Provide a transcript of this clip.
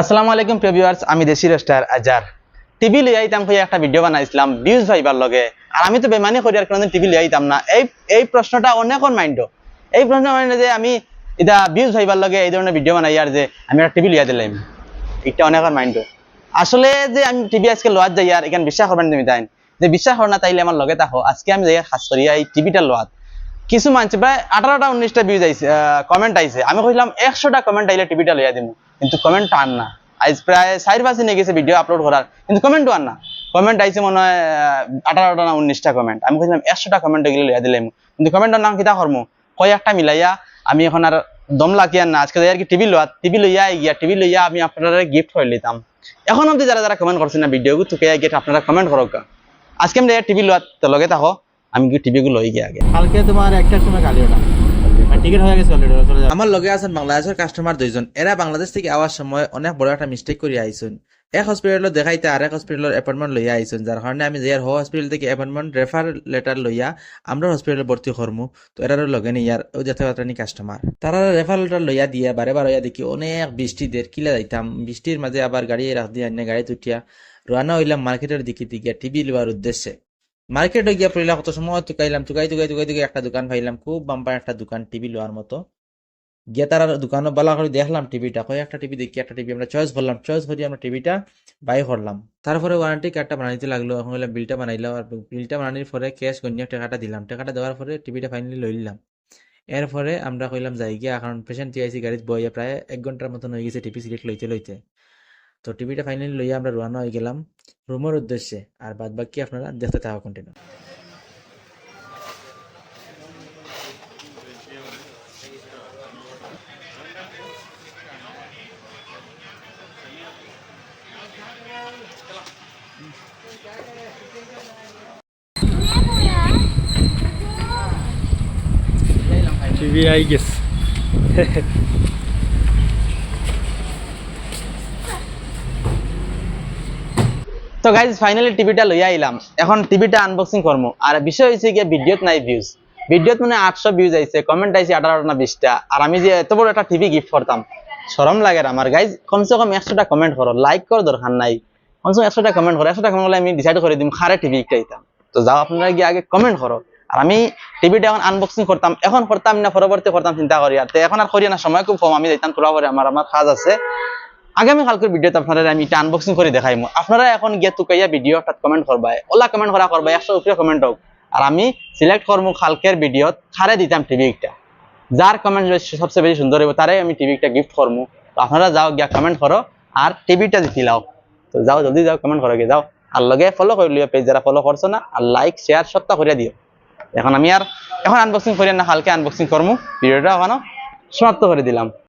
আসসালামু আলাইকুম, প্রিয় ভিউয়ার্স আমি দেশি স্টার আজার। টিভি লই আইতাম কই একটা ভিডিও বানাইছিলাম ভিউজ ভাইবার লগে। আর আমি তো বেমানি করি, আর কোনোদিন টিভি লই আইতাম না। এই এই প্রশ্নটা অনেকর মাইন্ড এই প্রশ্ন মাইন্ড যে আমি এটা ভিউজ ভাইবার লগে এই ধরনের ভিডিও বানাই, আর যে আমি একটা টিভি লিয়া দিলাম এটা অনেকর মাইন্ড আসলে যে আমি টিভি আজকে লোয়াত যাই, আর এখানে বিশ্বাস করবেন তুমি তাই যে বিশ্বাস কর না, তাইলে আমার লগে থাকো। আজকে আমি যাই খাস করি এই টিভিটা লোয়াত কিছু মানছে প্রায় আঠারোটা, উনিশটা ভিউজ আইছে কমেন্ট আইছে। আমি কইলাম, একশোটা কমেন্ট আইলে টিভিটা লইয়া দিব কিন্তু কমেন্ট আন না। আজ প্রায় চার পাঁচ দিন গেছে ভিডিও আপলোড করার কিন্তু কমেন্ট আন না। কমেন্ট আইছে মনে হয় আঠারোটা না উনিশটা কমেন্ট আমি কইলাম একশোটা কমেন্ট এগুলো লইয়া দিলাম কিন্তু কমেন্টের নাম কিতা করব কয়েকটা মিলাইয়া, আমি এখন আর দম লাগিয়া না। আজকে আর কি টিভি লোয়া টিভি লইয়া গিয়া টিভি লইয়া আমি আপনারা গিফট করে লিতাম। এখন অব্দি যারা যারা কমেন্ট করছেন না ভিডিও তোকে গিয়ে আপনারা কমেন্ট করো আজকে আমি টিভি লোয়া তো লগে থাকো, আমি কি টিভি গুলো লই গিয়া আগে। কালকে তোমার একটার সময় গাড়ি ওটা যাবে। আমার লগে আছেন বাংলাদেশের কাস্টমার দুইজন। এরা বাংলাদেশ থেকে আওয়ার সময় অনেক বড় একটা মিস্টেক করে আইসুন। এক হসপিটালত দেখাইতে আর এক হসপিটালের অ্যাপয়েন্টমেন্ট লইয়া আইসুন, যার কারণে আমি যাইয়ার হো হসপিটাল থেকে অ্যাপয়েন্টমেন্ট রেফার লেটার লইয়া আমরা হসপিটালে ভর্তি করমু। তো এরারও লগে নি ইয়ার ও যাতে পাত্রানি কাস্টমার তারা রেফার লেটার লইয়া দিয়ে, বারে বার দেখি অনেক বৃষ্টি দের, কিলা যাইতাম। বৃষ্টির মাঝে আবার গাড়ি রাখ দিয়ে আনে গাড়ি তুটিয়া রানা হইলাম মার্কেটের দিকে দিকে টিভি লওয়ার উদ্দেশ্যে। মার্কেটে গিয়া পড়িলাম কত সময়? তুকাইলাম তুকাই তুকাই তুকাই তুকাই একটা দোকান পাইলাম, খুব বাম্পার একটা দোকান টিভি লোয়ার মতো। গিয়ে তারা দোকানে বালা করে দেখলাম টিভিটা কয় একটা টিভি দেখি, একটা টিভি আমরা চয়েস করলাম চয়েস করি আমরা টিভিটা বাই করলাম। তারপরে ওয়ারেন্টি কার্ডটা বানাইতে লাগল, এখন হইলাম বিলটা বানাইলাম আর বিলটা বানানোর পরে ক্যাশ গণ্য টাকাটা দিলাম। টাকাটা দেওয়ার পরে টিভিটা ফাইনালি লই নিলাম। এরপরে আমরা কইলাম যাই গিয়া, এখন পেশেন্ট টিআইসি গাড়িতে বইয়া প্রায় এক ঘণ্টার মতন হয়ে গেছে টিভি সিলেক্ট লইতে লইতে। তো টিভিটা ফাইনালি লইয়া আমরা রওনা হয়ে গেলাম। রুমের উদ্দেশ্যে। আর বাদ বাকি আপনারা দেখতে থাকা কন্টিনিউ টিভি আই গেছে। তো গাইজ ফাইনালি টিভিটা লইয়া আইলাম। এখন টিভিটা আনবক্সিং করব আর বিষয় হয়েছে গিয়ে ভিডিওত নাই ভিউজ ভিডিওত মানে আটশো ভিউজ আইছে কমেন্ট আইছে আঠারোটা না বিশটা। আর আমি যে এত বড় একটা টিভি গিফট করতাম সরম লাগে আমার। গাইজ কমসে কম একশোটা কমেন্ট করো। লাইক কর দরকার নাই। কমসে কম একশোটা কমেন্ট করো। একশোটা কমেন্ট করলে আমি ডিসাইড করে দিম, খারে টিভি দিতাম তো যাও আপনারা গিয়ে আগে কমেন্ট করো। আর আমি টিভিটা এখন আনবক্সিং করতাম। এখন করতাম না, পরবর্তী করতাম, চিন্তা করি আর এখন আর করি না, সময় খুব কম। আমি যাইতাম তোলা করে আমার আমার কাজ আছে। আগামী কালকের ভিডিওতে আপনারা আমি এটা আনবক্সিং করে দেখাইমু আপনারা এখন গিয়ে তুকাইয়া ভিডিও তাত কমেন্ট করবা ওলা কমেন্ট করা করবা একশো উপরে কমেন্ট হোক আর আমি সিলেক্ট করব কালকের ভিডিওত খারে দিতাম টিভি একটা যার কমেন্ট সবচেয়ে বেশি সুন্দর হইব তারাই আমি টিভি একটা গিফট করব তো আপনারা যাও গিয়া কমেন্ট করো আর টিভিটা জিতি লাও তো যাও, জলদি যাও কমেন্ট করো গিয়ে যাও। আর লগে ফলো করে লিও পেজ যারা ফলো করছ না আর লাইক শেয়ার সবটা করে দিও এখন আমি আর এখন আনবক্সিং করি না, কালকে আনবক্সিং করব ভিডিওটা ওখানে সমাপ্ত করে দিলাম।